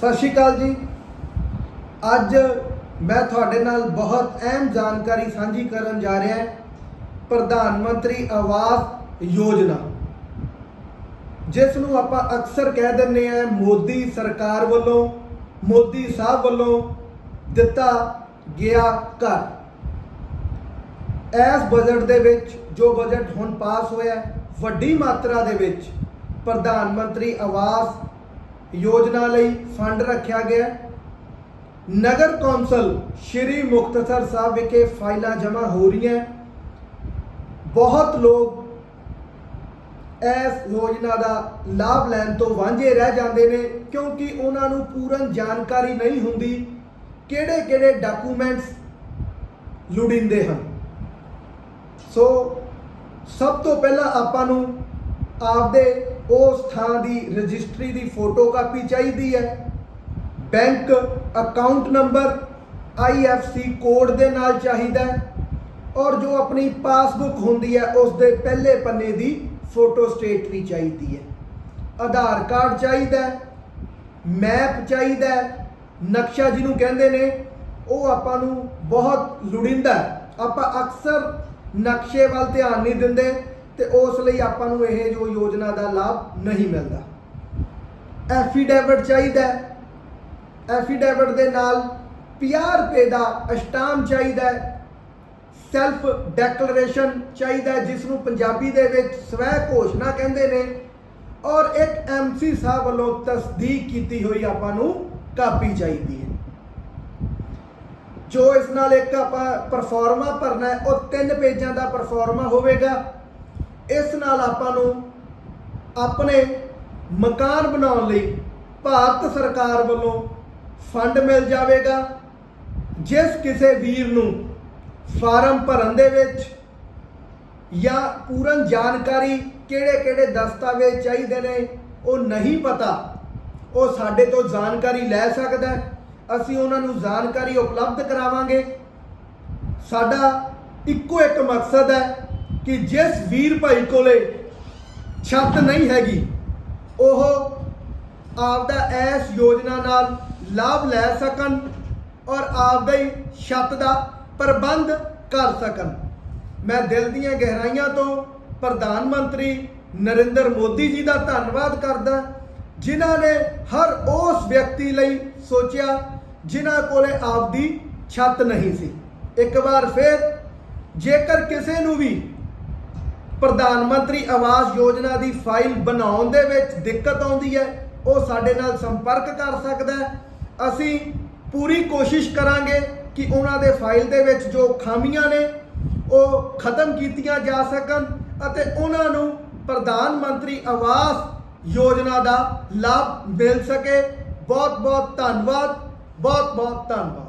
ਸਤਿ ਸ਼੍ਰੀ ਅਕਾਲ ਜੀ। ਅੱਜ ਮੈਂ ਤੁਹਾਡੇ ਨਾਲ ਬਹੁਤ ਅਹਿਮ ਜਾਣਕਾਰੀ ਸਾਂਝੀ ਕਰਨ ਜਾ ਰਿਹਾ ਹਾਂ। ਪ੍ਰਧਾਨ ਮੰਤਰੀ ਆਵਾਸ ਯੋਜਨਾ। ਜਿਸ ਨੂੰ ਆਪਾਂ ਅਕਸਰ ਕਹਿ ਦਿੰਦੇ ਆ ਮੋਦੀ ਸਰਕਾਰ ਵੱਲੋਂ, ਮੋਦੀ ਸਾਹਿਬ ਵੱਲੋਂ ਦਿੱਤਾ ਗਿਆ ਘਰ। ਇਸ ਬਜਟ ਦੇ ਵਿੱਚ ਜੋ ਬਜਟ ਹੁਣ ਪਾਸ ਹੋਇਆ, ਵੱਡੀ ਮਾਤਰਾ ਦੇ ਵਿੱਚ ਪ੍ਰਧਾਨ ਮੰਤਰੀ ਆਵਾਸ ਯੋਜਨਾ ਲਈ ਫੰਡ ਰੱਖਿਆ ਗਿਆ। ਨਗਰ ਕੌਂਸਲ ਸ਼੍ਰੀ ਮੁਕਤਸਰ ਸਾਹਿਬ ਵਿਖੇ ਫਾਈਲਾਂ ਜਮ੍ਹਾਂ ਹੋ ਰਹੀਆਂ। ਬਹੁਤ ਲੋਕ ਇਸ ਯੋਜਨਾ ਦਾ ਲਾਭ ਲੈਣ ਤੋਂ ਵਾਂਝੇ ਰਹਿ ਜਾਂਦੇ ਨੇ, ਕਿਉਂਕਿ ਉਹਨਾਂ ਨੂੰ ਪੂਰਨ ਜਾਣਕਾਰੀ ਨਹੀਂ ਹੁੰਦੀ ਕਿਹੜੇ ਕਿਹੜੇ ਡਾਕੂਮੈਂਟਸ ਲੋੜੀਂਦੇ ਹਨ। ਸੋ, ਸਭ ਤੋਂ ਪਹਿਲਾਂ ਆਪਾਂ ਨੂੰ ਆਪਦੇ ਉਸ ਥਾਂ ਦੀ ਰਜਿਸਟਰੀ ਦੀ ਫੋਟੋ ਕਾਪੀ ਚਾਹੀਦੀ ਹੈ। Bank account number IFC code ਦੇ ਨਾਲ ਚਾਹੀਦਾ ਹੈ ਔਰ ਜੋ ਆਪਣੀ ਪਾਸਬੁੱਕ ਹੁੰਦੀ ਹੈ, ਉਸ ਦੇ ਪਹਿਲੇ ਪੰਨੇ ਦੀ ਫੋਟੋ ਸਟੇਟ ਵੀ ਚਾਹੀਦੀ ਹੈ। ਆਧਾਰ ਕਾਰਡ ਚਾਹੀਦਾ ਹੈ, ਮੈਪ ਚਾਹੀਦਾ ਹੈ, ਨਕਸ਼ਾ ਜਿਹਨੂੰ ਕਹਿੰਦੇ ਨੇ, ਉਹ ਆਪਾਂ ਨੂੰ ਬਹੁਤ ਲੋੜੀਂਦਾ ਆਪਾਂ ਅਕਸਰ ਨਕਸ਼ੇ ਵੱਲ ਧਿਆਨ ਨਹੀਂ ਦਿੰਦੇ। ਤੇ ਉਸ ਲਈ ਆਪਾਂ ਨੂੰ ਇਹ ਜੋ ਯੋਜਨਾ ਦਾ ਲਾਭ ਨਹੀਂ ਮਿਲਦਾ। ਐਫੀਡੇਵਿਟ ਚਾਹੀਦਾ ਹੈ। ਐਫੀਡੇਵਿਟ ਦੇ ਨਾਲ 50 ਰੁਪਏ ਦਾ ਅਸਟਾਮ ਚਾਹੀਦਾ ਸੈਲਫ ਡੈਕਲੇਰੇਸ਼ਨ ਚਾਹੀਦਾ ਜਿਸ ਨੂੰ ਪੰਜਾਬੀ ਦੇ ਵਿੱਚ ਸਵੈ ਘੋਸ਼ਣਾ ਕਹਿੰਦੇ ਨੇ। ਔਰ ਇੱਕ ਐਮਸੀ ਸਾਹਿਬ ਵੱਲੋਂ ਤਸਦੀਕ ਕੀਤੀ ਹੋਈ ਆਪਾਂ ਨੂੰ ਕਾਪੀ ਚਾਹੀਦੀ ਹੈ। ਜੋ ਇਸ ਨਾਲ ਇੱਕ ਆਪਾਂ ਪਰਫਾਰਮਾ ਭਰਨਾ ਉਹ ਤਿੰਨ ਪੇਜਾਂ ਦਾ ਪਰਫਾਰਮਾ ਹੋਵੇਗਾ। ਇਸ ਨਾਲ ਆਪਾਂ ਨੂੰ ਆਪਣੇ ਮਕਾਨ ਬਣਾਉਣ ਲਈ ਭਾਰਤ ਸਰਕਾਰ ਵੱਲੋਂ ਫੰਡ ਮਿਲ ਜਾਵੇਗਾ, ਜਿਸ ਕਿਸੇ ਵੀਰ ਨੂੰ ਫਾਰਮ ਭਰਨ ਦੇ ਵਿੱਚ ਜਾਂ ਪੂਰਨ ਜਾਣਕਾਰੀ ਕਿਹੜੇ ਕਿਹੜੇ ਦਸਤਾਵੇਜ਼ ਚਾਹੀਦੇ ਨੇ, ਉਹ ਨਹੀਂ ਪਤਾ, ਉਹ ਸਾਡੇ ਤੋਂ ਜਾਣਕਾਰੀ ਲੈ ਸਕਦਾ ਹੈ। ਅਸੀਂ ਉਹਨਾਂ ਨੂੰ ਜਾਣਕਾਰੀ ਉਪਲਬਧ ਕਰਾਵਾਂਗੇ। ਸਾਡਾ ਇੱਕੋ ਇੱਕ ਮਕਸਦ ਹੈ ਕਿ ਜਿਸ ਵੀਰ ਭਾਈ ਕੋਲੇ ਛੱਤ ਨਹੀਂ ਹੈਗੀ, ਉਹ ਆਪਦਾ ਇਸ ਯੋਜਨਾ ਨਾਲ ਲਾਭ ਲੈ ਸਕਣ ਔਰ ਆਪਦਾ ਹੀ ਛੱਤ ਦਾ ਪ੍ਰਬੰਧ ਕਰ ਸਕਣ। ਮੈਂ ਦਿਲ ਦੀਆਂ ਗਹਿਰਾਈਆਂ ਤੋਂ ਪ੍ਰਧਾਨ ਮੰਤਰੀ ਨਰਿੰਦਰ ਮੋਦੀ ਜੀ ਦਾ ਧੰਨਵਾਦ ਕਰਦਾ, ਜਿਨ੍ਹਾਂ ਨੇ ਹਰ ਉਸ ਵਿਅਕਤੀ ਲਈ ਸੋਚਿਆ ਜਿਨ੍ਹਾਂ ਕੋਲੇ ਆਪਦੀ ਛੱਤ ਨਹੀਂ ਸੀ। ਇੱਕ ਵਾਰ ਫਿਰ ਜੇਕਰ ਕਿਸੇ ਨੂੰ ਵੀ ਪ੍ਰਧਾਨ ਮੰਤਰੀ ਆਵਾਸ ਯੋਜਨਾ ਦੀ ਫਾਈਲ ਬਣਾਉਣ ਦੇ ਵਿੱਚ ਦਿੱਕਤ ਆਉਂਦੀ ਹੈ, ਉਹ ਸਾਡੇ ਨਾਲ ਸੰਪਰਕ ਕਰ ਸਕਦਾ ਹੈ। ਅਸੀਂ ਪੂਰੀ ਕੋਸ਼ਿਸ਼ ਕਰਾਂਗੇ ਕਿ ਉਹਨਾਂ ਦੇ ਫਾਈਲ ਦੇ ਵਿੱਚ ਜੋ ਖਾਮੀਆਂ ਨੇ, ਉਹ ਖਤਮ ਕੀਤੀਆਂ ਜਾ ਸਕਣ ਅਤੇ ਉਹਨਾਂ ਨੂੰ ਪ੍ਰਧਾਨ ਮੰਤਰੀ ਆਵਾਸ ਯੋਜਨਾ ਦਾ ਲਾਭ ਮਿਲ ਸਕੇ। ਬਹੁਤ ਬਹੁਤ ਧੰਨਵਾਦ ਬਹੁਤ ਬਹੁਤ ਧੰਨਵਾਦ।